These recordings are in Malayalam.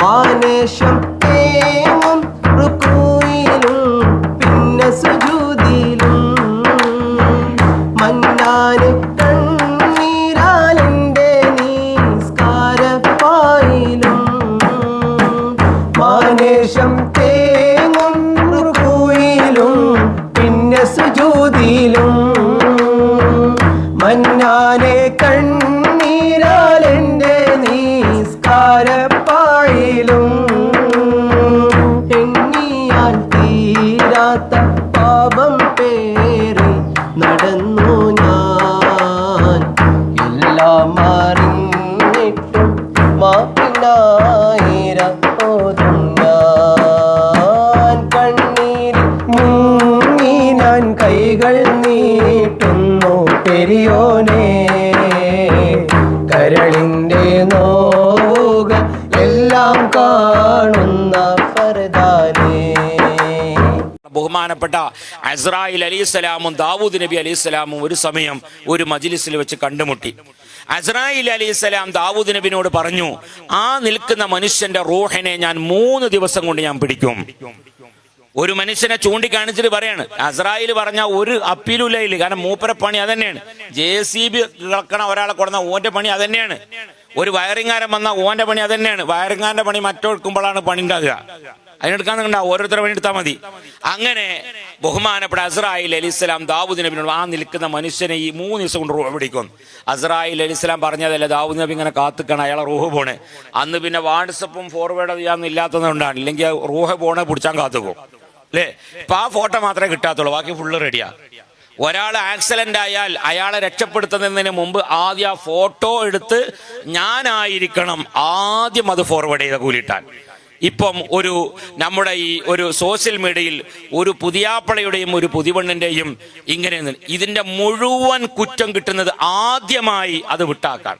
മാനേഷം തേങ്ങും റുക്കൂയിലും പിന്നെ സുജൂദിലും മന്നാന് കണ്ണീരാലിന്റെ നിസ്കാരപ്പായിലും. മാനേഷം തേങ്ങും പെരിയോനെ കരളിന്റെ നോക എല്ലാം കാണുന്ന ഫർദാനേ. ബഹുമാനപ്പെട്ട അസ്രായിൽ അലിസ്സലാമും ദാവൂദ് നബി അലിസ്സലാമും ഒരു സമയം ഒരു മജിലിസിൽ വെച്ച് കണ്ടുമുട്ടി. അസ്രായിൽ അലിസ്സലാം ദാവൂദ് നബിനോട് പറഞ്ഞു ആ നിൽക്കുന്ന മനുഷ്യന്റെ റൂഹിനെ ഞാൻ മൂന്ന് ദിവസം കൊണ്ട് ഞാൻ പിടിക്കും. ഒരു മനുഷ്യനെ ചൂണ്ടിക്കാണിച്ചിട്ട് പറയാണ്. അസ്രായിൽ പറഞ്ഞ ഒരു അപ്പീലും ഇല്ല കാരണം മൂപ്പര പണി അതന്നെയാണ്. ജെ സി ബി കിളക്കണ ഒരാളെ കൊടുന്ന ഓന്റെ പണി അതന്നെയാണ്. ഒരു വയറിങ്ങാരൻ വന്ന ഓന്റെ പണി അതന്നെയാണ്. വയറിങ്ങാരന്റെ പണി മറ്റോടുക്കുമ്പോഴാണ് പണി ഉണ്ടാകുക. അതിനെടുക്കാൻ ഉണ്ടാവും ഓരോരുത്തരെ പണി എടുത്താൽ മതി. അങ്ങനെ ബഹുമാനപ്പെട്ട അസ്രായിൽ അലിസ്ലാം ദാവൂദ് നബിനോട് ആ നിൽക്കുന്ന മനുഷ്യനെ ഈ മൂന്ന് ദിവസം കൊണ്ട് റൂഹ് പിടിക്കും അസ്രായിൽ അലിസ്ലാം പറഞ്ഞതല്ലേ ദാവൂദ് നബി ഇങ്ങനെ കാത്തുക്കണം അയാളെ റൂഹ് പോണേ. അന്ന് പിന്നെ വാട്സപ്പും ഫോർവേഡ് ചെയ്യാന്നും ഇല്ലാത്തതുകൊണ്ടാണ്. ഇല്ലെങ്കിൽ റൂഹ് പോണേ പിടിച്ചാൻ കാത്തുപോകും. അല്ലേ ഇപ്പൊ ആ ഫോട്ടോ മാത്രമേ കിട്ടാത്തുള്ളൂ. ബാക്കി ഫുള്ള് റെഡിയാ ഒരാൾ ആക്സിഡന്റ് ആയാൽ അയാളെ രക്ഷപ്പെടുത്തുന്നതിന് മുമ്പ് ആദ്യം ആ ഫോട്ടോ എടുത്ത് ഞാനായിരിക്കണം ആദ്യം അത് ഫോർവേഡ് ചെയ്ത കൂലിട്ടാൻ. ഇപ്പം ഒരു നമ്മുടെ ഈ ഒരു സോഷ്യൽ മീഡിയയിൽ ഒരു പുതിയാപ്പളയുടെയും ഒരു പുതിവണ്ണിന്റെയും ഇങ്ങനെ ഇതിന്റെ മുഴുവൻ കുറ്റം കിട്ടുന്നത് ആദ്യമായി അത് വിട്ടാക്കാൻ.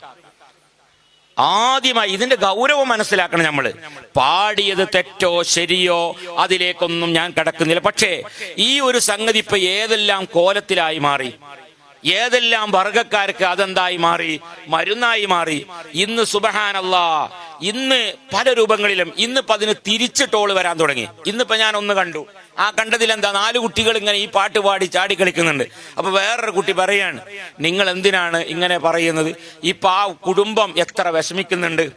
ആദ്യമായി ഇതിന്റെ ഗൗരവം മനസ്സിലാക്കണം നമ്മൾ പാടിയത് തെറ്റോ ശരിയോ അതിലേക്കൊന്നും ഞാൻ കിടക്കുന്നില്ല. പക്ഷേ ഈ ഒരു സംഗതി ഇപ്പൊ ഏതെല്ലാം കോലത്തിലായി മാറി. ഏതെല്ലാം വർഗക്കാർക്ക് അതെന്തായി മാറി? മരുന്നായി മാറി. ഇന്ന് സുബഹാനല്ല ഇന്ന് പല രൂപങ്ങളിലും ഇന്നിപ്പോ അതിന് തിരിച്ച് ടോൾ വരാൻ തുടങ്ങി. ഇന്നിപ്പോ ഞാൻ ഒന്ന് കണ്ടു. ആ കണ്ടതിൽ എന്താ നാല് കുട്ടികൾ ഇങ്ങനെ ഈ പാട്ട് പാടി ചാടി കളിക്കുന്നുണ്ട്. അപ്പൊ വേറൊരു കുട്ടി പറയാണ് നിങ്ങൾ എന്തിനാണ് ഇങ്ങനെ പറയുന്നത്? ഇപ്പൊ ആ കുടുംബം എത്ര വിഷമിക്കുന്നുണ്ട്?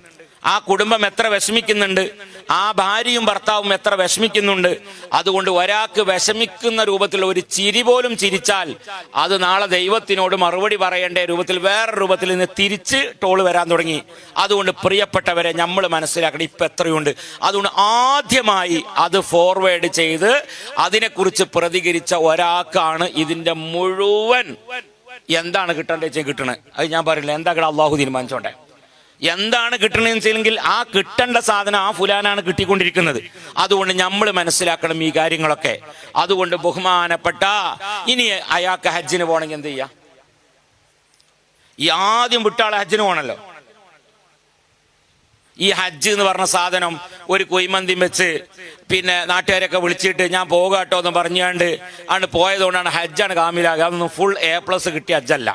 ആ കുടുംബം എത്ര വിഷമിക്കുന്നുണ്ട്? ആ ഭാര്യയും ഭർത്താവും എത്ര വിഷമിക്കുന്നുണ്ട്. അതുകൊണ്ട് ഒരാൾക്ക് വിഷമിക്കുന്ന രൂപത്തിൽ ഒരു ചിരി പോലും ചിരിച്ചാൽ അത് നാളെ ദൈവത്തിനോട് മറുപടി പറയേണ്ട രൂപത്തിൽ വേറെ രൂപത്തിൽ നിന്ന് തിരിച്ച് ടോൾ വരാൻ തുടങ്ങി. അതുകൊണ്ട് പ്രിയപ്പെട്ടവരെ നമ്മൾ മനസ്സിലാക്കണം ഇപ്പൊ എത്രയുണ്ട്. അതുകൊണ്ട് ആദ്യമായി അത് ഫോർവേഡ് ചെയ്ത് അതിനെക്കുറിച്ച് പ്രതികരിച്ച ഒരാൾക്കാണ് ഇതിന്റെ മുഴുവൻ. എന്താണ് കിട്ടേണ്ടത് വെച്ചാൽ കിട്ടണേ. അത് ഞാൻ പറയില്ല. എന്താ കിട്ടാ അള്ളാഹു തീരുമാനിച്ചോട്ടെ? എന്താണ് കിട്ടണമെന്ന് വെച്ചെങ്കിൽ ആ കിട്ടേണ്ട സാധനം ആ ഫുലാനാണ് കിട്ടിക്കൊണ്ടിരിക്കുന്നത്. അതുകൊണ്ട് നമ്മൾ മനസ്സിലാക്കണം ഈ കാര്യങ്ങളൊക്കെ. അതുകൊണ്ട് ബഹുമാനപ്പെട്ട ഇനി അയാൾക്ക് ഹജ്ജിന് പോകണമെങ്കിൽ എന്ത് ചെയ്യാം? ഈ ആദ്യം വിട്ടാളെ ഹജ്ജിന് പോകണല്ലോ. ഈ ഹജ്ജ് എന്ന് പറഞ്ഞ സാധനം ഒരു കുയ്മന്തിയും വെച്ച് പിന്നെ നാട്ടുകാരൊക്കെ വിളിച്ചിട്ട് ഞാൻ പോകാട്ടോ എന്ന് പറഞ്ഞാണ്ട് ആണ് പോയതുകൊണ്ടാണ് ഹജ്ജാണ് കാമിലാകുക അതൊന്നും ഫുൾ എ പ്ലസ് കിട്ടിയ ഹജ്ജല്ല.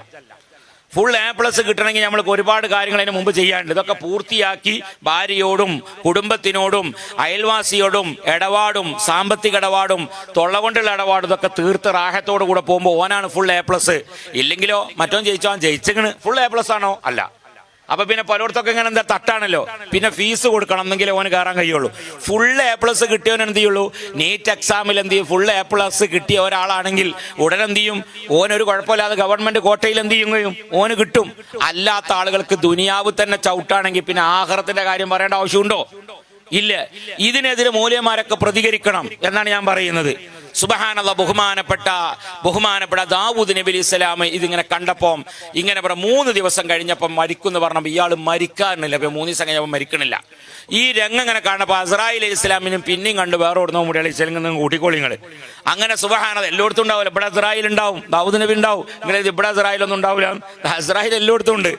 ഫുൾ എ പ്ലസ് കിട്ടണമെങ്കിൽ നമ്മൾക്ക് ഒരുപാട് കാര്യങ്ങൾ അതിന് മുമ്പ് ചെയ്യാനുണ്ട്. ഇതൊക്കെ പൂർത്തിയാക്കി ഭാര്യയോടും കുടുംബത്തിനോടും അയൽവാസിയോടും ഇടപാടും സാമ്പത്തിക ഇടപാടും തൊള്ള കൊണ്ടുള്ള ഇടപാടും ഇതൊക്കെ തീർത്ത് റാഹത്തോടു കൂടെ പോകുമ്പോൾ ഓനാണ് ഫുൾ എ പ്ലസ് ഇല്ലെങ്കിലോ മറ്റോ ജയിച്ചോ ജയിച്ചങ്ങണ് ഫുൾ എ പ്ലസ് ആണോ? അല്ല. അപ്പൊ പിന്നെ പലയിടത്തൊക്കെ ഇങ്ങനെ എന്താ തട്ടാണല്ലോ. പിന്നെ ഫീസ് കൊടുക്കണം എന്നെങ്കിലും ഓന് കയറാൻ കഴിയുള്ളൂ. ഫുൾ എ പ്ലസ് കിട്ടിയവൻ എന്ത് ചെയ്യുള്ളൂ? നീറ്റ് എക്സാമിൽ എന്ത് ചെയ്യും? ഫുൾ എ പ്ലസ് കിട്ടിയ ഒരാളാണെങ്കിൽ ഉടൻ എന്ത് ചെയ്യും? ഓനൊരു കുഴപ്പമില്ലാതെ ഗവൺമെന്റ് കോട്ടയിൽ എന്ത് ചെയ്യും കഴിയും ഓന് കിട്ടും. അല്ലാത്ത ആളുകൾക്ക് ദുനിയാവ് തന്നെ ചവിട്ടാണെങ്കിൽ പിന്നെ ആഹാരത്തിന്റെ കാര്യം പറയേണ്ട ആവശ്യമുണ്ടോ? ഇല്ല. ഇതിനെതിരെ മൂല്യന്മാരൊക്കെ പ്രതികരിക്കണം എന്നാണ് ഞാൻ പറയുന്നത്. സുബഹാനല്ല ബഹുമാനപ്പെട്ട ബഹുമാനപ്പെട്ട ദാവൂദ് നബി അലൈഹി ഇസ്ലാം ഇതിങ്ങനെ കണ്ടപ്പം ഇങ്ങനെ പറ മൂന്ന് ദിവസം കഴിഞ്ഞപ്പം മരിക്കുന്നു പറഞ്ഞപ്പോൾ ഇയാൾ മരിക്കാറില്ല അപ്പം മൂന്ന് ദിവസം കഴിഞ്ഞപ്പോൾ മരിക്കണില്ല. ഈ രംഗം ഇങ്ങനെ കാണുമ്പോൾ അസ്രായിൽ അലൈഹി ഇസ്ലാമിനും പിന്നെയും കണ്ട് വേറെ ഓടുന്ന അലി ഇസ്ലാം കൂട്ടിക്കോളിങ്ങൾ അങ്ങനെ സുബഹാനത എല്ലായിടത്തും ഉണ്ടാവില്ല ഇവിടെ അസ്രായിൽ ഉണ്ടാവും ദാവൂദ് നബി ഉണ്ടാവും. നിങ്ങൾ ഇവിടെ അസ്രായിലൊന്നും ഉണ്ടാവില്ല അസ്രായിൽ എല്ലായിടത്തും ഉണ്ട്.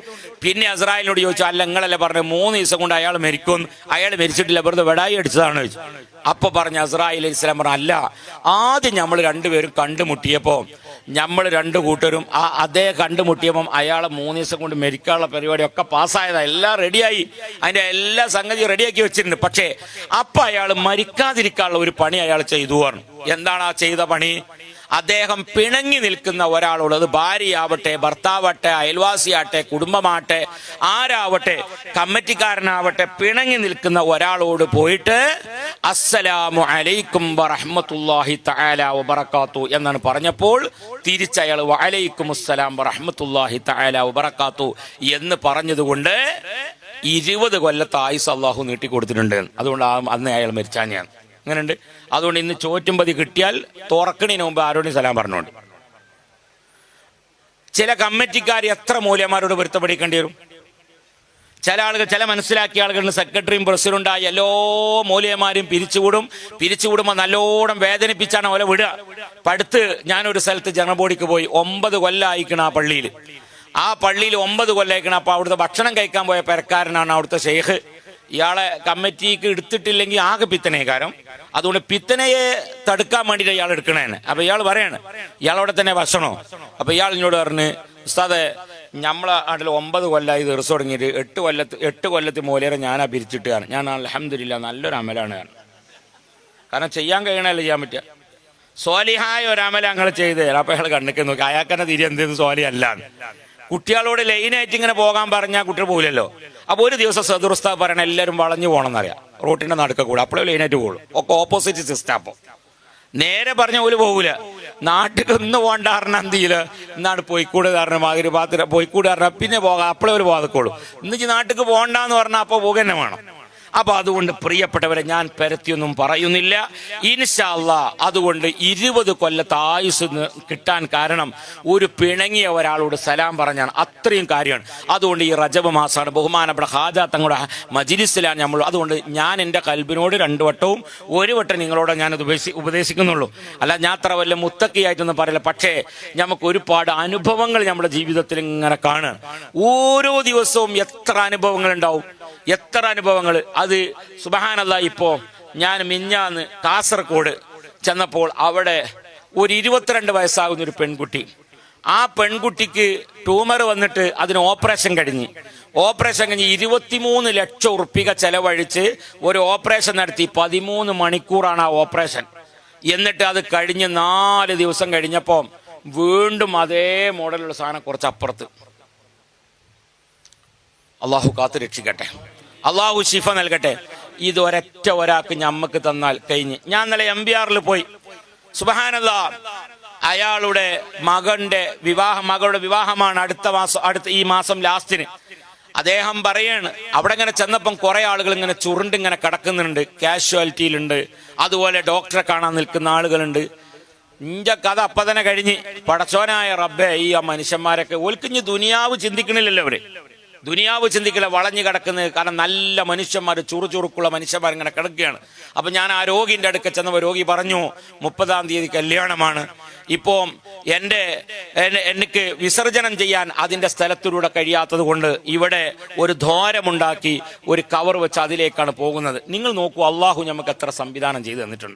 പിന്നെ അസ്രായിലിനോട് ചോദിച്ചു അല്ല നിങ്ങളല്ലേ പറഞ്ഞു മൂന്ന് ദിവസം കൊണ്ട് അയാൾ മരിക്കും അയാൾ മരിച്ചിട്ടില്ല. വെറുതെ വെടായി അടിച്ചതാണ് ചോദിച്ചു. അപ്പൊ പറഞ്ഞ അസ്രായി അലൈഹി ഇസ്ലാം പറഞ്ഞു അല്ല ആദ്യം നമ്മൾ രണ്ടുപേരും കണ്ടുമുട്ടിയപ്പോ നമ്മൾ രണ്ടു കൂട്ടരും ആ അതേ കണ്ടുമുട്ടിയപ്പം അയാളെ മൂന്ന് ദിവസം കൊണ്ട് മരിക്കാനുള്ള പരിപാടി ഒക്കെ പാസ്സായതാ. എല്ലാം റെഡിയായി അതിന്റെ എല്ലാ സംഗതിയും റെഡിയാക്കി വെച്ചിട്ടുണ്ട്. പക്ഷേ അപ്പൊ അയാൾ മരിക്കാതിരിക്കാനുള്ള ഒരു പണി അയാൾ ചെയ്തു പറഞ്ഞു. എന്താണ് ആ ചെയ്ത പണി? അദ്ദേഹം പിണങ്ങി നിൽക്കുന്ന ഒരാളുള്ളത് ഭാര്യയാവട്ടെ ഭർത്താവട്ടെ അയൽവാസിയാട്ടെ കുടുംബമാട്ടെ ആരാവട്ടെ കമ്മിറ്റിക്കാരനാവട്ടെ പിണങ്ങി നിൽക്കുന്ന ഒരാളോട് പോയിട്ട് അസ്സലാമു അലൈക്കും വറഹ്മത്തുള്ളാഹി തആല വബറകാത്തു എന്നാണ് പറഞ്ഞപ്പോൾ തിരിച്ചയാൾ വഅലൈക്കും അസ്സലാം വറഹ്മത്തുള്ളാഹി തആല വബറകാത്തു എന്ന് പറഞ്ഞതുകൊണ്ട് ഇരുപത് കൊല്ലത്തെ ആയുസ് അള്ളാഹു നീട്ടിക്കൊടുത്തിട്ടുണ്ട്. അതുകൊണ്ട് അന്ന് അയാൾ മരിച്ചാനെയാണ് അങ്ങനെയുണ്ട്. അതുകൊണ്ട് ഇന്ന് ചോറ്റുമ്പതി കിട്ടിയാൽ തുറക്കണിന് മുമ്പ് ആരോടും സലാം പറഞ്ഞോണ്ട്. ചില കമ്മിറ്റിക്കാർ എത്ര മൂല്യന്മാരോട് പൊരുത്തപ്പെടിക്കേണ്ടി വരും? ചില ആളുകൾ ചില മനസ്സിലാക്കിയ ആളുകളുടെ സെക്രട്ടറിയും പ്രസിഡന്റായി എല്ലാ മൂല്യന്മാരും പിരിച്ചുവിടും പിരിച്ചുവിടുമ്പോൾ നല്ലോണം വേദനിപ്പിച്ചാണ് അവരെ വിടുക. പടുത്ത് ഞാനൊരു സ്ഥലത്ത് ജനബോഡിക്ക് പോയി. ഒമ്പത് കൊല്ലമായിക്കണ ആ പള്ളിയിൽ ആ പള്ളിയിൽ ഒമ്പത് കൊല്ലമായിക്കണം അപ്പോൾ അവിടുത്തെ ഭക്ഷണം കഴിക്കാൻ പോയ പെരക്കാരനാണ് അവിടുത്തെ ഷെയ്ഖ് ഇയാളെ കമ്മിറ്റിക്ക് എടുത്തിട്ടില്ലെങ്കിൽ ആകെ പിത്തനേക്കാരം. അതുകൊണ്ട് പിത്തനയെ തടുക്കാൻ വേണ്ടിയിട്ട് ഇയാൾ എടുക്കണേന്ന് അപ്പൊ ഇയാൾ പറയാണ് ഇയാളവിടെ തന്നെ ഭക്ഷണോ? അപ്പൊ ഇയാൾ എന്നോട് പറഞ്ഞ് ഉസ്താദെ നമ്മളെ നാട്ടിൽ ഒമ്പത് കൊല്ലമായി ദിവസം തുടങ്ങിയിട്ട് എട്ട് കൊല്ലത്ത് എട്ട് കൊല്ലത്ത് മൂലേറെ ഞാനാ പിരിച്ചിട്ടാണ് ഞാൻ അലഹമില്ല നല്ലൊരു അമലാണ്. കാരണം ചെയ്യാൻ കഴിയണല്ലോ ചെയ്യാൻ പറ്റുക. സോലിഹായ ഒരു അമല ഞങ്ങൾ ചെയ്ത് അപ്പൊ അയാൾ കണ്ണിക്ക് നോക്കി അയാൾക്കന്നെ തിരി എന്തെന്ന് സോലി അല്ലാന്ന് കുട്ടികളോട് ലൈനായിട്ട് ഇങ്ങനെ പോകാൻ പറഞ്ഞാൽ കുട്ടികൾ പോകില്ലല്ലോ അപ്പോൾ ഒരു ദിവസം സദുർസ്താ പറയണ എല്ലാവരും വളഞ്ഞു പോകണമെന്നറിയാം റോട്ടിന്റെ നടുക്ക കൂടെ. അപ്പോഴേ ലൈനായിട്ട് പോകുള്ളൂ ഒക്കെ ഓപ്പോസിറ്റ് സിസ്റ്റം അപ്പോൾ നേരെ പറഞ്ഞ പോലും പോകൂല നാട്ടിൽ ഒന്ന് കാരണം എന്ത് ചെയ്യില്ല എന്നാണ് പൊയ്ക്കൂട് കാരണം മാതിരി പാത്ര പൊയ്ക്കൂട് കാരണം പിന്നെ പോകാം. അപ്പോഴേ ഒരു പോകാതുക്കുള്ളൂ ഇന്നിച്ച് നാട്ടിൽ പോകണ്ടെന്ന് പറഞ്ഞാൽ അപ്പോൾ പോകുക തന്നെ വേണം. അപ്പൊ അതുകൊണ്ട് പ്രിയപ്പെട്ടവരെ ഞാൻ പരത്തിയൊന്നും പറയുന്നില്ല. ഇൻഷാല്ല അതുകൊണ്ട് ഇരുപത് കൊല്ലത്തെ ആയുസ് കിട്ടാൻ കാരണം ഒരു പിണങ്ങിയ ഒരാളോട് സലാം പറഞ്ഞാണ്. അത്രയും കാര്യമാണ്. അതുകൊണ്ട് ഈ റജബ് മാസമാണ് ബഹുമാനപ്പെട്ട ഹാജ തങ്ങളുടെ മജിലിസിലാണ് നമ്മൾ. അതുകൊണ്ട് ഞാൻ എന്റെ കൽബിനോട് രണ്ടു വട്ടവും ഒരു വട്ടം നിങ്ങളോട് ഞാനത് ഉപദേശി ഉപദേശിക്കുന്നുള്ളൂ. അല്ല ഞാൻ അത്ര വല്ല മുത്തക്കിയായിട്ടൊന്നും പറയില്ല. പക്ഷേ നമുക്ക് ഒരുപാട് അനുഭവങ്ങൾ നമ്മുടെ ജീവിതത്തിൽ ഇങ്ങനെ കാണുക ഓരോ ദിവസവും എത്ര അനുഭവങ്ങൾ ഉണ്ടാവും? എത്ര അനുഭവങ്ങൾ അത് സുബഹാനല്ല ഇപ്പോ ഞാൻ മിഞ്ഞാന്ന് കാസർഗോഡ് ചെന്നപ്പോൾ അവിടെ ഒരു ഇരുപത്തിരണ്ട് വയസ്സാകുന്ന ഒരു പെൺകുട്ടി. ആ പെൺകുട്ടിക്ക് ട്യൂമർ വന്നിട്ട് അതിന് ഓപ്പറേഷൻ കഴിഞ്ഞ്. ഓപ്പറേഷൻ കഴിഞ്ഞ് ഇരുപത്തിമൂന്ന് ലക്ഷം ഉറുപ്പിക ചെലവഴിച്ച് ഒരു ഓപ്പറേഷൻ നടത്തി. പതിമൂന്ന് മണിക്കൂറാണ് ആ ഓപ്പറേഷൻ. എന്നിട്ട് അത് കഴിഞ്ഞ് നാല് ദിവസം കഴിഞ്ഞപ്പോൾ വീണ്ടും അതേ മോഡലുള്ള സാധനം കുറച്ച് അപ്പുറത്ത് അള്ളാഹു കാത്ത് രക്ഷിക്കട്ടെ. അള്ളാഹു ഷിഫ നൽകട്ടെ. ഇത് ഒരൊറ്റ ഒരാൾക്ക് ഞമ്മക്ക് തന്നാൽ കഴിഞ്ഞ്. ഞാൻ നല്ല എം ബി ആറിൽ പോയി. സുബഹാനല്ല. അയാളുടെ മകന്റെ വിവാഹ മകളുടെ വിവാഹമാണ് അടുത്ത മാസം അടുത്ത ഈ മാസം ലാസ്റ്റിന്. അദ്ദേഹം പറയാണ് അവിടെ ഇങ്ങനെ ചെന്നപ്പം കുറെ ആളുകൾ ഇങ്ങനെ ചുരുണ്ട് ഇങ്ങനെ കിടക്കുന്നുണ്ട്. കാഷ്വാലിറ്റിയിലുണ്ട്. അതുപോലെ ഡോക്ടറെ കാണാൻ നിൽക്കുന്ന ആളുകളുണ്ട്. ഇന്റെ കഥ അപ്പൊ തന്നെ കഴിഞ്ഞ്. പടച്ചോനായ റബ്ബെ ഈ ആ മനുഷ്യന്മാരൊക്കെ ഒൽക്കിഞ്ഞ് ദുനിയാവ് ചിന്തിക്കണില്ലല്ലോ അവർ. ദുനിയാവ് ചിന്തിക്കില്ല വളഞ്ഞു കിടക്കുന്നത് കാരണം നല്ല മനുഷ്യന്മാർ ചുറുചുറുക്കുള്ള മനുഷ്യന്മാർ ഇങ്ങനെ കിടക്കുകയാണ്. അപ്പൊ ഞാൻ ആ രോഗിന്റെ അടുക്ക ചെന്നപ്പോൾ രോഗി പറഞ്ഞു മുപ്പതാം തീയതി കല്യാണമാണ്. ഇപ്പോൾ എന്റെ എനിക്ക് വിസർജനം ചെയ്യാൻ അതിന്റെ സ്ഥലത്തിലൂടെ കഴിയാത്തത് കൊണ്ട് ഇവിടെ ഒരു ദ്വാരമുണ്ടാക്കി ഒരു കവർ വെച്ച് അതിലേക്കാണ് പോകുന്നത്. നിങ്ങൾ നോക്കൂ അള്ളാഹു നമുക്ക് എത്ര സംവിധാനം ചെയ്തു തന്നിട്ടുണ്ട്.